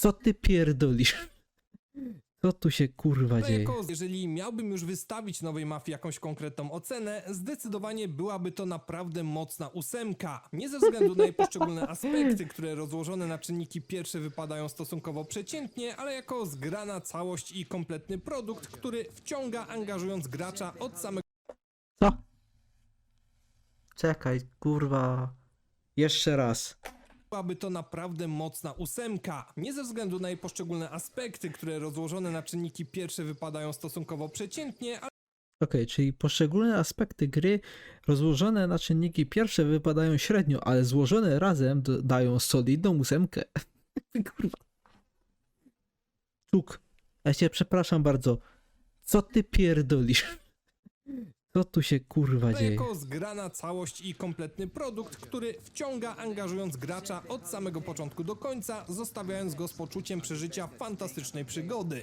Co ty pierdolisz? Co tu się kurwa dzieje? jeżeli miałbym już wystawić nowej mafii jakąś konkretną ocenę, zdecydowanie byłaby to naprawdę mocna ósemka. Nie ze względu na jej poszczególne aspekty, które rozłożone na czynniki pierwsze wypadają stosunkowo przeciętnie, ale jako zgrana całość i kompletny produkt, który wciąga angażując gracza od samego Co? Czekaj, kurwa. Jeszcze raz. Byłaby to naprawdę mocna ósemka. Nie ze względu na jej poszczególne aspekty, które rozłożone na czynniki pierwsze wypadają stosunkowo przeciętnie, ale Okej, czyli poszczególne aspekty gry rozłożone na czynniki pierwsze wypadają średnio, ale złożone razem dają solidną ósemkę. Kurwa. Czuk, ja cię przepraszam bardzo. Co ty pierdolisz? Co tu się kurwa dzieje? jako zgrana całość i kompletny produkt, który wciąga angażując gracza od samego początku do końca, zostawiając go z poczuciem przeżycia fantastycznej przygody.